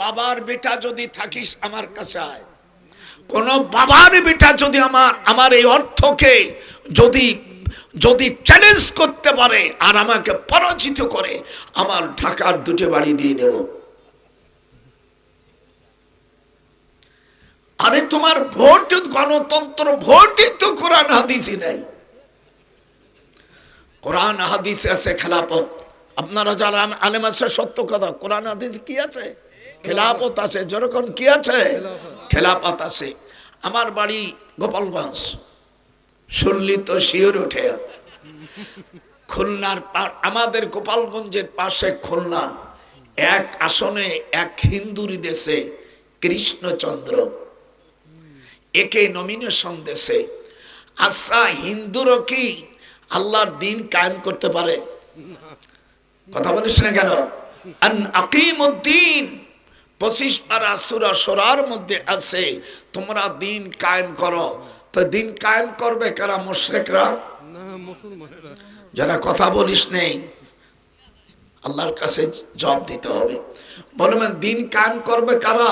বাবার বেটা যদি থাকিস আমার কাছে আয়। কোন বাবার বেটা যদি আমার আমার এই অর্থকে যদি যদি চ্যালেঞ্জ করতে পারে আর আমাকে পরাজিত করে, আমার ঢাকার দুটো বাড়ি দিয়ে দেব। আরে তোমার ভোট, গণতন্ত্র ভোটই তো কোরআন, হাদিসই নাই। কোরআন, হাদিসে আছে খেলাপথ আপনারা যারা আলেম আছে, সত্য কথা, কোরআন, হাদিস কি আছে? খেলাপথ আছে যেরকম কি আছে? খেলাপথ আছে। আমার বাড়ি গোপালগঞ্জ। শুনলি তো শিওর ওঠে খুলনার আমাদের গোপালগঞ্জের পাশে খুলনা। এক আসনে এক হিন্দুরি দেশে কৃষ্ণচন্দ্র। একে নমিনেশন দেশে। আচ্ছা হিন্দুরও কি আল্লাহর দিন কায়েম করতে পারে? কথা বলিস না কেন? আন আকিমুদ্দিন। পঁচিশ পারা সুরা সোরার মধ্যে আছে তোমরা দিন কায়েম করো। তো দিন কায়েম করবে কারা? মুশরিকরা? যারা কথা বলিস নেই আল্লাহর কাছে জবাব দিতে হবে। বলবেন দিন কায়েম করবে কারা?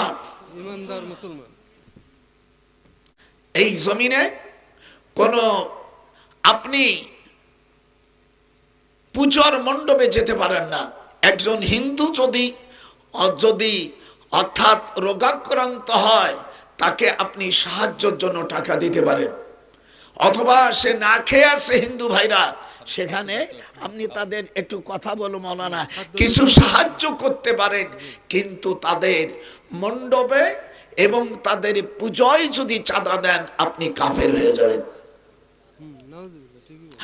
এই জমিনে কোন আপনি পূজার মণ্ডপে যেতে পারেন না। একজন হিন্দু যদি যদি অর্থাৎ রোগাক্রান্ত হয়, তাকে আপনি সাহায্যের জন্য টাকা দিতে পারেন। অথবা সে না খেয়ে আছে হিন্দু ভাইরা, সেখানে আপনি তাদের একটু কথা বলো মৌলানা, কিছু সাহায্য করতে পারেন, কিন্তু তাদের মণ্ডপে এবং তাদের পুজোয় যদি চাঁদা দেন, আপনি কাফের হয়ে যাবেন।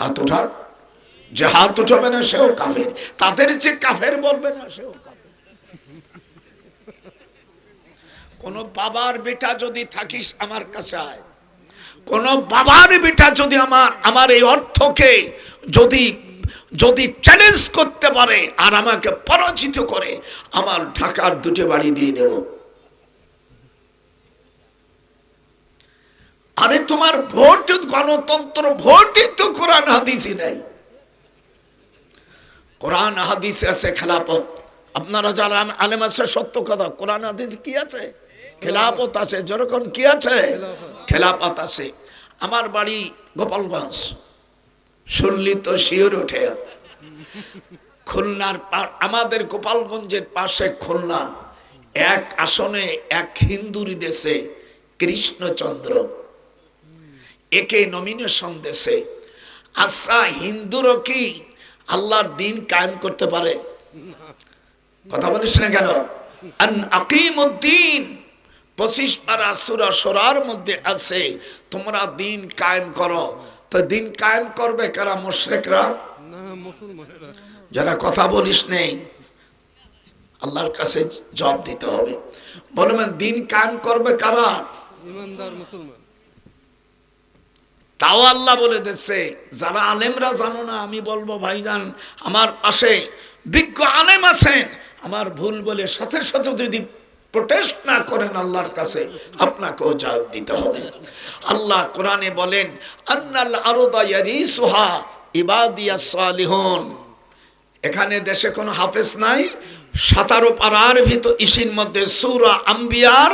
হাত উঠান। যে হাত উঠাবে না, সেও কাফের। তাদের যে কাফের বলবে না, সেও কাফের। কোন বাবার বেটা যদি থাকিস আমার কাছে আয়। কোন বাবার বেটা যদি আমার আমার এই অর্থকে যদি যদি চ্যালেঞ্জ করতে পারে আর আমাকে পরাজিত করে, আমার ঢাকার দুটো বাড়ি দিয়ে দেব। আরে তোমার ভোট, গণতন্ত্র ভোটই তো কোরআন হাদিসই নাই। কোরআন হাদিসে আছে খেলাপথ আপনারা যারা আলেম আছে, সত্য কথা, কোরআন হাদিস কি আছে? খেলাপথ আছে। যেরকম কি আছে? খেলাপথ আছে। আমার বাড়ি গোপালগঞ্জ। শুনলি তো শিওর ওঠে খুলনার আমাদের গোপালগঞ্জের পাশে খুলনা। এক আসনে এক হিন্দুর দেশে কৃষ্ণচন্দ্র। একে নমিনেশন দেশে। আচ্ছা হিন্দুরও কি আল্লাহর দিন কায়েম করতে পারে? কথা বলিস না কেন? আকিমুদ্দিন। পঁচিশ পারা সুরা সোরার মধ্যে আছে তোমরা দিন কায়েম করো। তো দিন কায়েম করবে কারা? মুশরিকরা? যারা কথা বলিস নেই আল্লাহর কাছে জবাব দিতে হবে। বলবেন দিন কায়েম করবে কারা? তাও আল্লাহ বলে দিচ্ছে যারা আলেমরা জানো না আমি বলব ভাইজান আমার পাশে বিজ্ঞ আলেম আছেন আমার ভুল বলে সাথে সাথে যদি প্রোটেস্ট না করেন আল্লাহর কাছে, আপনাকেও জবাব দিতে হবে। আল্লাহ কোরআনে বলেন, আন্নাল আরদা ইয়ারিসুহা ইবাদিয়াস সালিহুন। এখানে দেশে কোনো হাফেজ নাই, সাতারো পাড়ার ভিতর ইসির মধ্যে সূরা আম্বিয়ার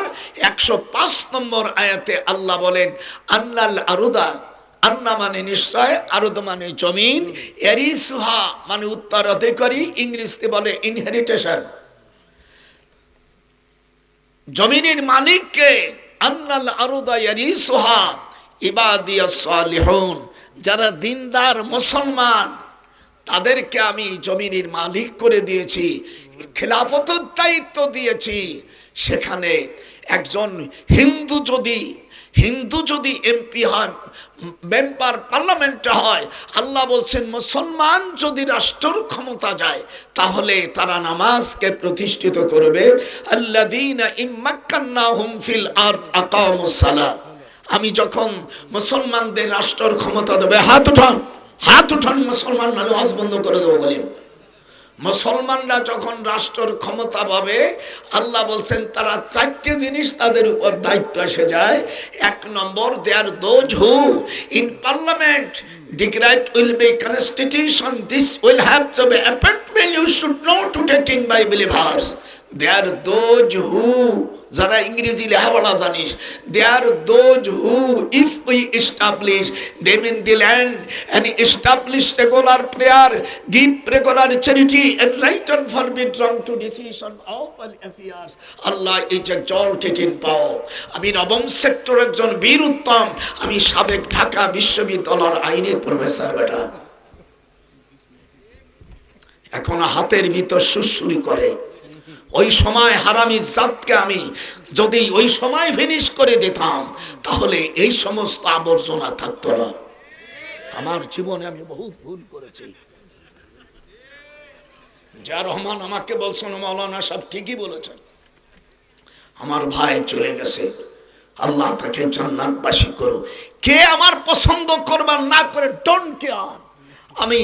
একশো পাঁচ নম্বর আয়াতে আল্লাহ বলেন, আন্নাল আরুদা, আন্না মানে নিশ্চয়, আরুদ মানে জমিন এরিসুহা মানে উত্তরাধিকারী, ইংরেজিতে বলে ইনহেরিটেশন জমিনের মালিককে আন্নাল আরুদা ইয়ারিসুহা ইবাদিয়া সালিহুন, যারা দিনদার মুসলমান, তাদেরকে আমি জমিনের মালিক করে দিয়েছি, খেলাফতের দায়িত্ব দিয়েছি। সেখানে একজন হিন্দু যদি হিন্দু যদি এমপি হয়, মেম্বার পার্লামেন্টে হয়, আল্লাহ বলছেন, মুসলমান যদি রাষ্ট্রের ক্ষমতা যায়, তাহলে তারা নামাজকে প্রতিষ্ঠিত করবে। আমি যখন মুসলমানদের রাষ্ট্রের ক্ষমতা দেবে, হাত উঠান হাত উঠান, মুসলমান মানে হজ বন্ধ করে দেবো বলেন। মুসলমানরা যখন রাষ্ট্রের ক্ষমতা পাবে, আল্লাহ বলছেন, তারা চারটে জিনিস তাদের উপর দায়িত্ব এসে যায়। এক number they are those who in parliament decried will be constitution this will have to be appointment you should know to taking by believers they are those who যারা ইংরেজি লেখাপড়া জানিস they are those who if we establish them in the land and establish regular prayer give regular charity and right on for bit wrong to decision of all affairs Allah is exalted in power আমি নবম sector একজন বীর উত্তম, আমি সাবেক ঢাকা বিশ্ববিদ্যালয়ের আইনের professor, বেটা। এখন হাতের ভিতর সুরসুরি করে। ওই সময় হারামি জাতকে আমি যদি ওই সময় ফিনিশ করে দিতাম, তাহলে এই সমস্ত আবর্জনা থাকতো না। আমার জীবনে আমি বহুত ভুল করেছি। যা রহমান আমাকে বলছেন মৌলানা সব ঠিকই বলেছেন। আমার ভাই চলে গেছে। আল্লাহ তাকে জান্নাতবাসী করো কে আমার পছন্দ করবার না করে ডোন্ট কেয়ার আমি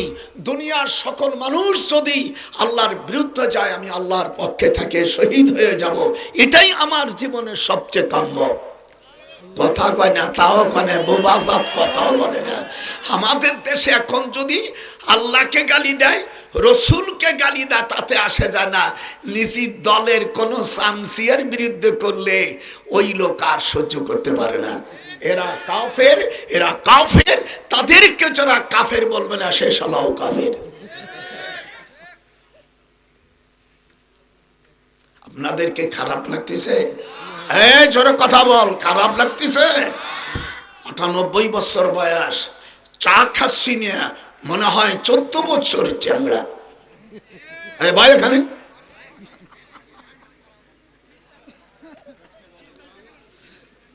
দুনিয়ার সকল মানুষ যদি আল্লাহর বিরুদ্ধে যায়, আমি আল্লাহর পক্ষে থাকে শহীদ হয়ে যাব। এটাই আমার জীবনের সবচেয়ে কাম্য। কথা কয় না, তাও কনে বোবাজাত কথাও বলে না। আমাদের দেশে এখন যদি আল্লাহকে গালি দেয় রসুলকে গালি দেয়, তাতে আসে যায় না। নিজি দলের কোনো সামসিয়ার বিরুদ্ধে করলে ওই লোক আর সহ্য করতে পারে না। এরা কাফের এরা কাফের, তাদেরকে যারা কাফের বলবে না, সে সালাও কাফের। আপনাদেরকে খারাপ লাগতেছে? এই জোরে কথা বল, খারাপ লাগতেছে? আটানব্বই বছর বয়স, চা খাচ্ছি নিয়ে মনে হয় চোদ্দ বছর চ্যাংড়া। এ ভাই এখানে?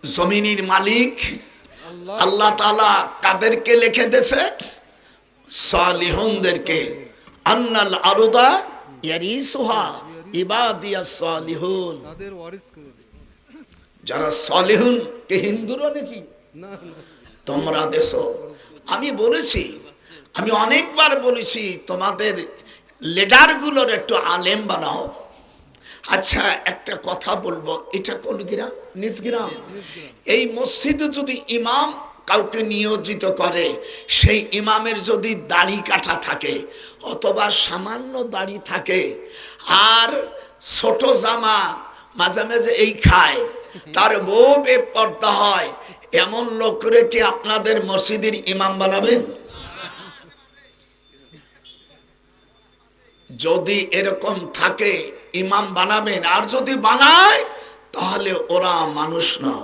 জমিনের মালিক আল্লাহ। তালা কাদেরকে লিখে দেছে সালিহনদেরকে। আন্নাল আরুদা ইয়ারিসুহা ইবাদিয়া সালিহুন। তাদের ওয়ারিস করে যারা সালিহুন কে হিন্দুরা নাকি? তোমরা দেশ আমি বলেছি আমি অনেকবার বলেছি, তোমাদের লেডারগুলোর একটু আলেম বানাও। আচ্ছা একটা কথা বলব, এটা কোন গ্রাম? নিজ গ্রাম এই মসজিদে যদি ইমাম কাউকে নিয়োজিত করে, সেই ইমামের যদি দাড়ি কাটা থাকে, অথবা সামান্য দাড়ি থাকে, আর ছোট জামা মাঝে মাঝে এই খায়, তার বউ বেপর্দা হয়, এমন লোক রেখে আপনাদের মসজিদের ইমাম বানাবেন? যদি এরকম থাকে ইমাম বানাবেন আর যদি বানায় তাহলে ওরা মানুষ না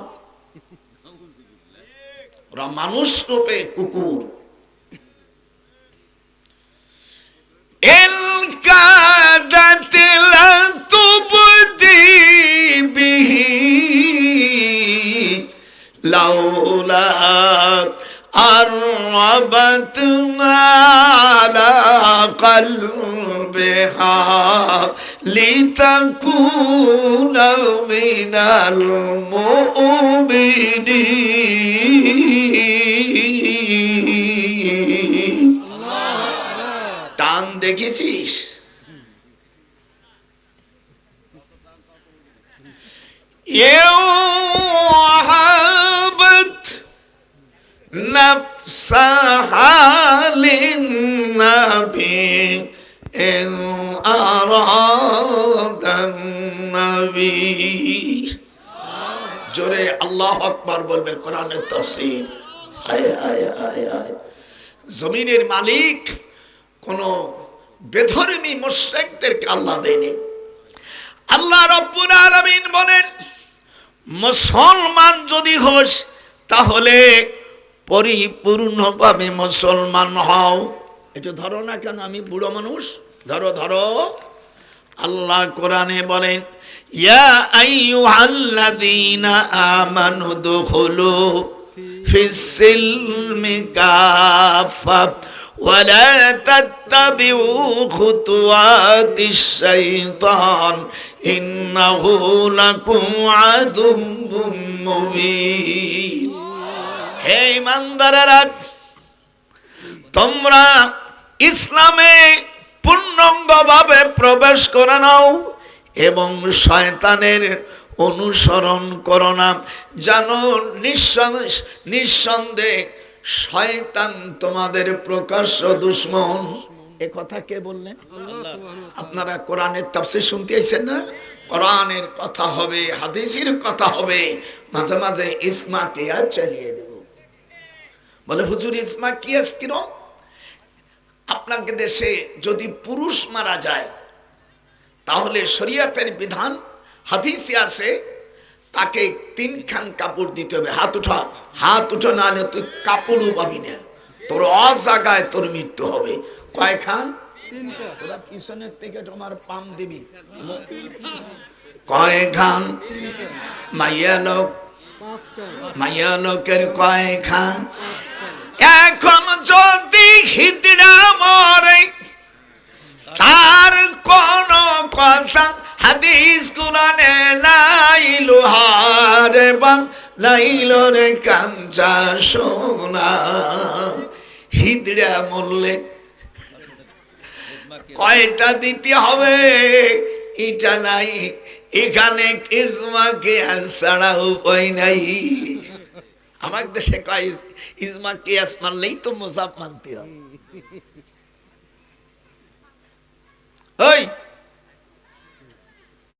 ওরা মানুষ রূপে কুকুর الكادت لتبدي به لولا أربتنا على قلبها لتكون من المؤمنين টান দেখেছিস يوهبت نفسها للنبي إن أراد النبي জোরে আল্লাহ আকবার বলবে কোরআনের তফসির হায় হায় হায় হায় জমিনের মালিক কোন বেধর্মী মুশরিকদেরকে আল্লাহ দেয়নি আল্লাহ রব্বুল আলামিন বলেন মুসলমান যদি হোস তাহলে পরিপূর্ণভাবে মুসলমান হও। এটা ধরো না কেন আমি বুড়ো মানুষ। ধরো ধরো। আল্লাহ কোরআনে বলেন ইয়া ইন্নাহু লাকুম আদুউম মুবিন। হে ইমানদারেরা তোমরা ইসলামে পূর্ণাঙ্গভাবে প্রবেশ করে নাও এবং শয়তানের অনুসরণ করো না। জানো নিঃসন্দেহ নিঃসন্দেহে শয়তান তোমাদের প্রকাশ্য দুশ্মন। এ কথা কে বললেন? আপনারা কোরআনের তাফসীর শুনতে আইছেন না? কোরআনের কথা হবে হাদিসের কথা হবে। মাঝে মাঝে ইসমা কিয়াস চালিয়ে দেব। বলে হুজুর ইসমা কিয়াস কিরম? আপনাকে দেশে যদি পুরুষ মারা যায় তাহলে শরীয়তের বিধান হাদিসে আছে তাকে তিনখান কাপড় দিতে হবে। হাত উঠা হাত উঠো না হলে তুই কাপড়ও পাবি না। তোর অজাগায় তোর মৃত্যু হবে। কয়খান? তোরা পিছনের থেকে তোমার পাম দিবি। কয় খান মাইয়া লোক। মাইয়া লোকের কয় খান হিদড়া মরে। তার কোন কথা হাদিস কোরআনে লাইলো হারে বাং লাইলো রে কাঞ্চা সোনা। হিদড়া মরলে কয়টা দিতে হবে? এটা নাই। এখানে কিসমা কেয়াস ছাড়া উপায় নাই। আমার দেশে কয় ইজমা কিয়াস মানলেই তো মোজাব মানতে হয়